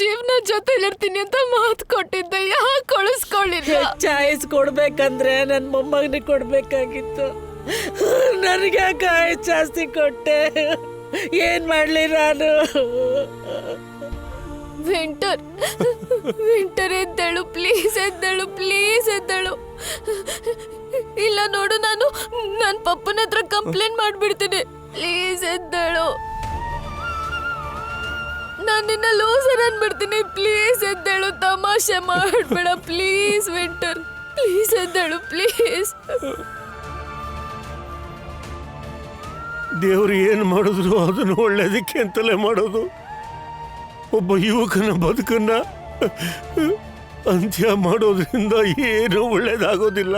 ಜೀವನ ಜೊತೆಲಿರ್ತೀನಿ ಅಂತ ಮಾತು ಕೊಟ್ಟಿದ್ದೆ. ಯಾಕೆ ಕಳಿಸ್ಕೊಳ್ಳಿಲ್ಲ ಚಾಯ್ಸ್ ಕೊಡ್ಬೇಕಂದ್ರೆ ನನ್ನ ಮೊಮ್ಮಗನಿಗೆ ಕೊಡ್ಬೇಕಾಗಿತ್ತು. ನನಗೆ ಕಾಯಿ ಜಾಸ್ತಿ ಕೊಟ್ಟೆ. ಏನ್ ಮಾಡ್ಲಿ ನಾನು? ವಿಂಟರ್ ವಿಂಟರ್ ಎದ್ದೇಳು ಪ್ಲೀಸ್ ಎದ್ದೇಳು ಪ್ಲೀಸ್ ಎದ್ದೇಳು. ಇಲ್ಲ ನೋಡು ನಾನು ನನ್ನ ಪಪ್ಪನ ಹತ್ರ ಕಂಪ್ಲೇಂಟ್ ಮಾಡ್ಬಿಡ್ತೀನಿ. ಪ್ಲೀಸ್ ನಾನು ನಿನ್ನ ಲೂಸರ್ ಅನ್ಬಿಡ್ತೀನಿ. ಪ್ಲೀಸ್ ಎದ್ದೇಳು ತಮಾಷೆ ಮಾಡ್ಬೇಡ. ಪ್ಲೀಸ್ ವಿಂಟರ್ ಪ್ಲೀಸ್ ಎದ್ದೇಳು ಪ್ಲೀಸ್ ದೇವ್ರು ಏನು ಮಾಡಿದ್ರು ಅದನ್ನು ಒಳ್ಳೇದಕ್ಕೆ ಅಂತಲೇ ಮಾಡೋದು. ಒಬ್ಬ ಯುವಕನ ಬದುಕನ್ನ ಅಂತ್ಯ ಮಾಡೋದ್ರಿಂದ ಏನು ಒಳ್ಳೇದಾಗೋದಿಲ್ಲ.